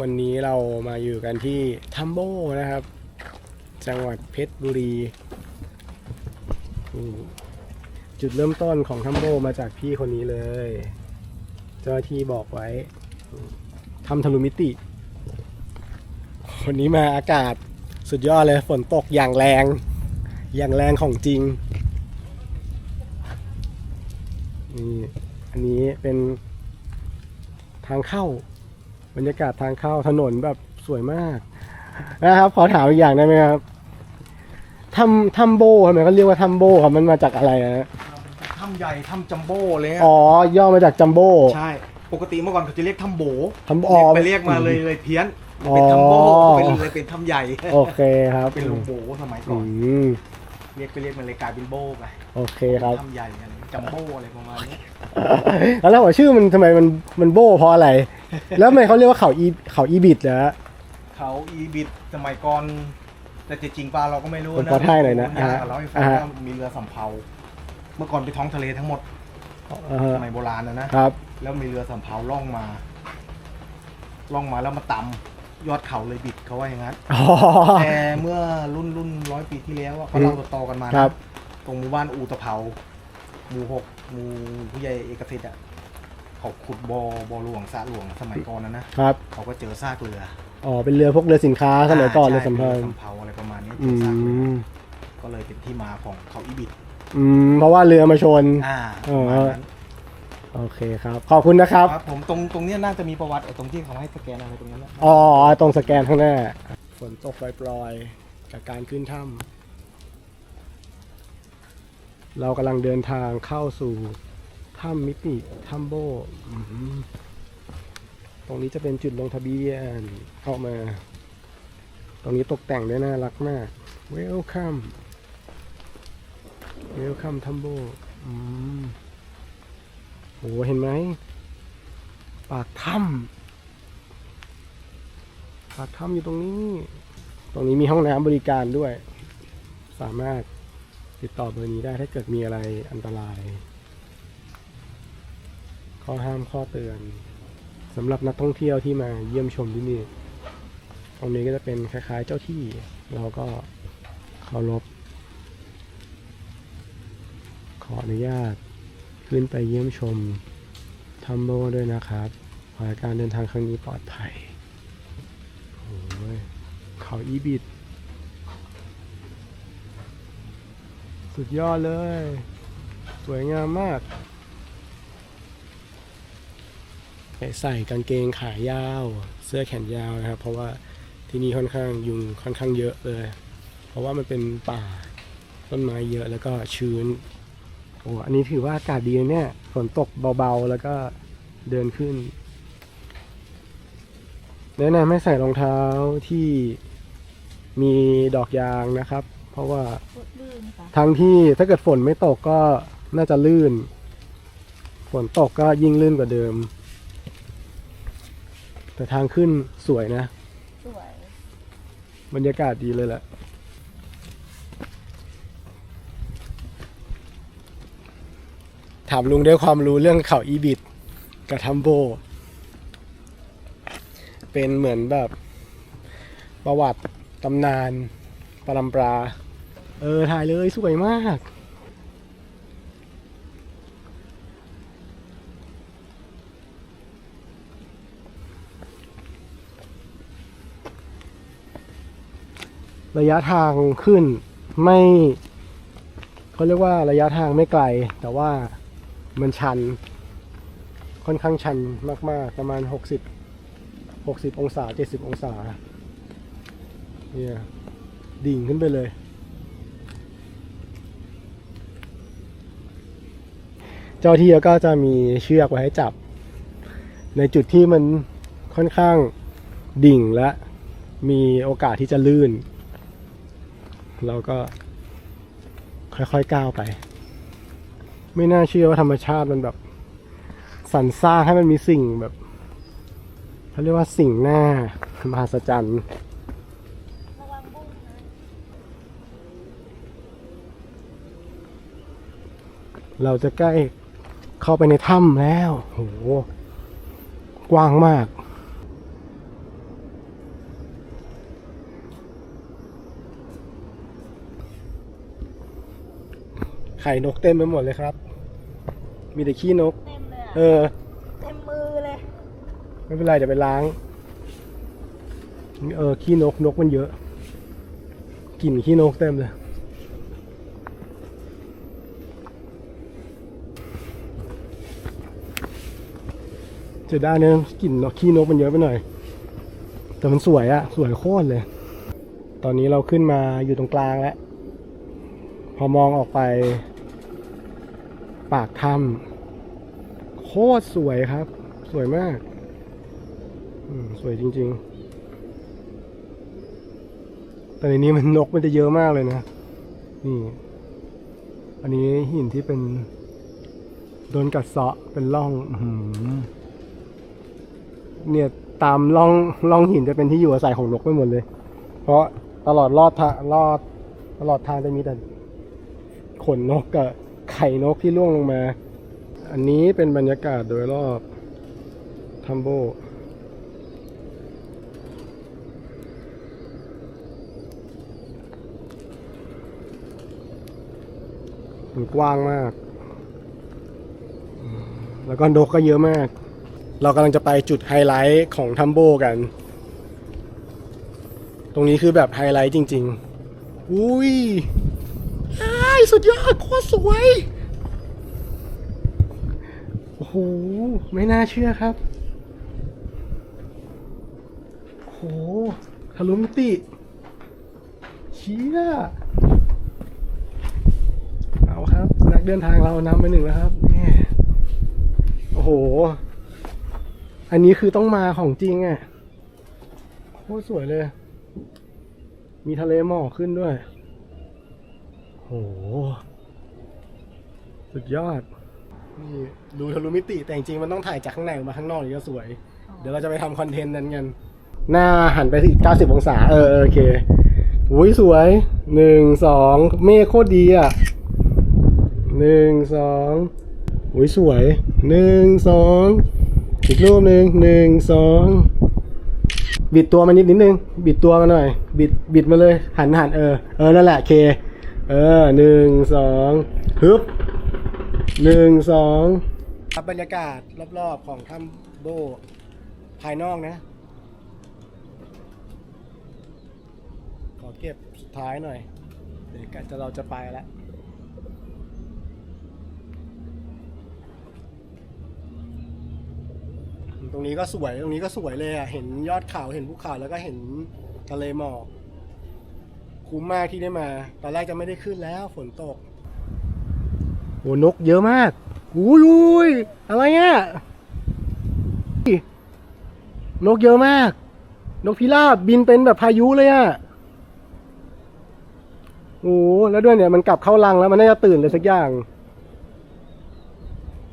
วันนี้เรามาอยู่กันที่ทัมโบนะครับ จังหวัดเพชรบุรี จุดเริ่มต้นของทัมโบมาจากพี่คนนี้เลย เจ้าหน้าที่บอกไว้ทำทะลุมิติ วันนี้มาอากาศสุดยอดเลย ฝนตกอย่างแรง อย่างแรงของจริง นี่ อันนี้เป็นทางเข้า บรรยากาศทางเข้าถนนแบบสวยมากนะครับขอถามอีกอย่างได้ไหมครับทำทำโบทำไมเขาเรียกว่าทำโบครับมันมาจากอะไรนะถ้ำใหญ่ถ้ำจัมโบ้เลยอะอ๋อย่อมาจากจัมโบ ใช่ ปกติเมื่อก่อนเขาจะเรียกถ้ำโบทำอ๋อ ไปเรียกมาเลยเลยเพี้ยนอ๋อเป็นถ้ำโบเป็นเลยเป็นถ้ำใหญ่โอเคครับเป็นหลวงโบสมัยก่อือนม เรียกไปเรียกมันเลยกลายเป็นโบไปโอเคครับถ้ำใหญ่อะไรจัมโบ้อะไรประมาณนี้แล้วว่าชื่อมันทำไมมันมันโบเพราะอะไร แล้วทำไมเขาเรียกว่าเขาอีเขาอีบิดเหรอ เขาอีบิดสมัยก่อน แต่จริงๆปลาเราก็ไม่รู้มันนะพอท่ายหน่อยนะคุณย่าเราให้ฟังอ่าฮะ ว่ามีเรือสำเภา เมื่อก่อนเป็นท้องทะเลทั้งหมดอ่าฮะสมัยโบราณนะนะ ครับ แล้วมีเรือสำเภาล่องมา ล่องมาแล้วมาตำ ยอดเขาเลยบิดเขาว่าอย่างนั้นอ๋อ แต่เมื่อรุ่นรุ่นร้อยปีที่แล้วอะก็เล่าต่อๆกันมานะครับ ตรงหมู่บ้านอูตะเภาหมู่หกหมู่ผู้ใหญ่เอกสิทธิ์อะเขาขุดบอ่อบอหลวงสระหลวงสมัยก่อนนะนะครับเขาก็เจอซากเรืออ๋อเป็นเรือพวกเรือสินค้าสมัยก่อนเลยใช่สัมพันเรือธ์สำเภาอะไรประมาณนี้เจอือซากเรือมก็เลยเป็นที่มาของเขาอีบิดอืมเพราะว่าเรือมาชน อ่าอ๋อประมาณนั้น โอเคครับ ขอบคุณนะครับ ครับผมตรงตรงเนี้ยน่าจะมีประวัติไอ้ตรงที่เขาให้สแกนอะไรตรงนั้นนะอ๋อ ตรงสแกนข้างหน้า ฝนตกปล่อยๆจากการขึ้นถ้ำเรากำลังเดินทางเข้าสู่ถ้ำมิติถ้ำโบอืมตรงนี้จะเป็นจุดลงทะเบียนเข้ามา ตรงนี้ตกแต่งได้น่ารักมาก Welcome Welcome ถ้ำโบอืม โหเห็นไหม ปากถ้ำปากถ้ำอยู่ตรงนี้ ตรงนี้มีห้องน้ำบริการด้วย สามารถติดต่อเบอร์นี้ได้ถ้าเกิดมีอะไรอันตราย ข้อห้ามข้อเตือนสำหรับนักท่องเที่ยวที่มาเยี่ยมชมที่นี่ ตรงนี้ก็จะเป็นคล้ายๆเจ้าที่ เราก็เคารพขออนุญาต ขึ้นไปเยี่ยมชมทัมโบด้วยนะครับ ขอให้การเดินทางครั้งนี้ปลอดภัยโอ้ยเขาอีบิด สุดยอดเลย สวยงามมากใส่กางเกงขายาว เสื้อแขนยาวนะครับ เพราะว่าที่นี่ค่อนข้างยุงค่อนข้างเยอะเลย เพราะว่ามันเป็นป่าต้นไม้เยอะแล้วก็ชื้น โอ้อันนี้ถือว่าอากาศดีนะเนี่ยฝนตกเบาๆ แล้วก็เดินขึ้นแนะนำให้ใส่รองเท้าที่มีดอกยางนะครับ เพราะว่าลื่นค่ะทั้งที่ถ้าเกิดฝนไม่ตกก็น่าจะลื่น ฝนตกก็ยิ่งลื่นกว่าเดิม แต่ทางขึ้นสวยนะ สวย บรรยากาศดีเลยแหละามลุงด้วยความรู้เรื่องเขาอีบิดกับทัมโบ เป็นเหมือนแบบ ประวัติตำนานปรำปรา เออ ถ่ายเลยสวยมาก ระยะทางขึ้นไม่เขาเรียกว่าระยะทางไม่ไกลแต่ว่า มันชัน ค่อนข้างชันมาก ๆ ประมาณ 60 60 องศา 70 องศา เนี่ย ดิ่งขึ้นไปเลย เจ้าที่ก็จะมีเชือกไว้ให้จับ ในจุดที่มันค่อนข้างดิ่งและมีโอกาสที่จะลื่น เราก็ค่อยๆก้าวไป ไม่น่าเชื่อว่าธรรมชาติมันแบบสรรสร้างให้มันมีสิ่งแบบเขาเรียกว่าสิ่งหน้ามหัศจรรย์เราจะใกล้เข้าไปในถ้ำแล้ว โห กว้างมาก ไข่นกเต็มไปหมดเลยครับ มีแต่ขี้นก เต็มเลยเออะอเต็มมือเลย ไม่เป็นไรเดี๋ยวไปล้าง เออขี้นกนกมันเยอะกลิ่นขี้นกเต็มเลย เจะได้เนอะกลิ่นนกขี้นกมันเยอะไปหน่อย แต่มันสวยอะสวยโคตรเลย ตอนนี้เราขึ้นมาอยู่ตรงกลางแล้ว พอมองออกไป ปากถ้ำโคตรสวยครับ สวยมากมสวยจริง ๆ แต่ในนี้มันนกมันจะเยอะมากเลยนะ นี่ อันนี้หินที่เป็น โดนกัดเซาะเป็นร่องอเนี่ยตามร่องร่องหินจะเป็นที่อยู่อาศัยของนกไปหมดเลย เพราะตลอดรอดทางรอดตลอดทางจะมีแต่ขนนกกับ ไข่นกที่ร่วงลงมา อันนี้เป็นบรรยากาศโดยรอบทัมโบมันกว้างมาก แล้วก็นกก็เยอะมาก เรากำลังจะไปจุดไฮไลท์ของทัมโบกัน ตรงนี้คือแบบไฮไลท์จริง ๆ อุ้ยอ้าย สุดยอดโคตรสวย โอ้โห ไม่น่าเชื่อครับโอ้โหทะลุมิติเชี่ยเอาครับ นักเดินทางเรานำไปหนึ่งแล้วครับนี่โอ้โห อันนี้คือต้องมาของจริงอะโคตรสวยเลย มีทะเลหมอกขึ้นด้วย โห สุดยอด นี่ดูทะลุมิติแต่จริงๆมันต้องถ่ายจากข้างในออกมาข้างนอกถึงจะสวย เดี๋ยวเราจะไปทำคอนเทนต์นั้นกัน หน้าหันไปอีก90 องศา เออเออโอเคอุ้ยสวย หนึ่งสองเมฆโคตรดีอะ หนึ่งสองอุ้ยสวย หนึ่งสองอีกรูปหนึ่งหนึ่งสอง บิดตัวมานิดนิดนึง บิดตัวมาหน่อย บิด บิดมาเลย หันหันเออ เออ นั่นแหละเค เออหนึ่งสองฮึบหนึ่งสองครับบรรยากาศรอบๆของถ้ำโบภายนอกนะ ขอเก็บสุดท้ายหน่อย เดี๋ยวกันจะเราจะไปแล้วตรงนี้ก็สวย ตรงนี้ก็สวยเลยอะ เห็นยอดเขา เห็นภูเขา แล้วก็เห็นทะเลหมอก คุ้มมากที่ได้มา ตอนแรกจะไม่ได้ขึ้นแล้วฝนตกโอ้นกเยอะมากอุ้ยอุ้ยอะไรอะนกเยอะมาก นกพิราบบินเป็นแบบพายุเลยอะโอ้แล้วด้วยเนี่ยมันกลับเข้ารังแล้วมันน่าจะตื่นเลยสักอย่าง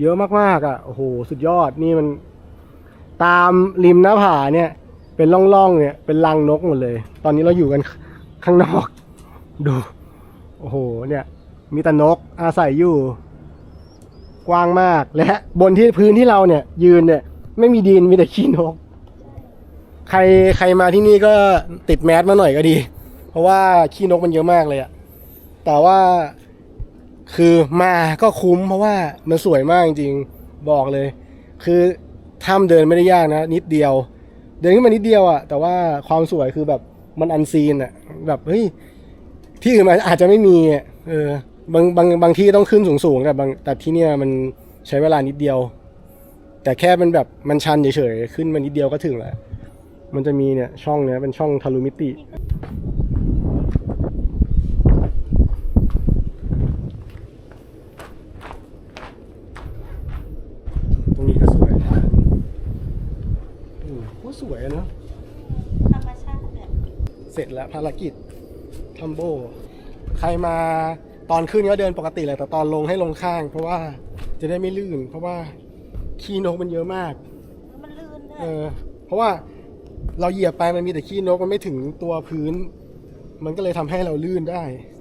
เยอะมากๆอะโอ้โหสุดยอดนี่มัน ตามริมหน้าผาเนี่ย เป็นร่องๆเนี่ยเป็นรังนกหมดเลย ตอนนี้เราอยู่กัน ข้างนอก ดู โอ้โห เนี่ย มีแต่นกอาศัยอยู่ กว้างมาก และบนที่พื้นที่เราเนี่ย ยืนเนี่ย ไม่มีดินมีแต่ขี้นก ใครใครมาที่นี่ก็ติดแมสมาหน่อยก็ดี เพราะว่าขี้นกมันเยอะมากเลยอะแต่ว่าคือมาก็คุ้มเพราะว่ามันสวยมากจริงๆบอกเลย คือถ้ำเดินไม่ได้ยากนะ นิดเดียว เดินขึ้นมานิดเดียวอะแต่ว่าความสวยคือแบบ มันอันซีนอะแบบเฮ้ยที่อื่นมันอาจจะไม่มีเออบางบางบางที่ต้องขึ้นสูงๆแต่บางแต่ที่เนี่ยมันใช้เวลานิดเดียว แต่แค่มันแบบมันชันเฉยๆขึ้นมานิดเดียวก็ถึงแล้วมันจะมีเนี่ยช่องเนี้ยเป็นช่องทะลุมิติ ตรงนี้ก็สวยนะโอ้โหโคตรสวยอะเนอะ ธรรมชาติแบบ เสร็จแล้วภารกิจทัมโบ ใครมาตอนขึ้นก็เดินปกติแหละแต่ตอนลงให้ลงข้าง เพราะว่าจะได้ไม่ลื่น เพราะว่าขี้นกมันเยอะมาก มันลื่นด้วเอยอเพราะว่าเราเหยียบไปมันมีแต่ขี้นกมันไม่ถึงตัวพื้น มันก็เลยทำให้เราลื่นได้ใ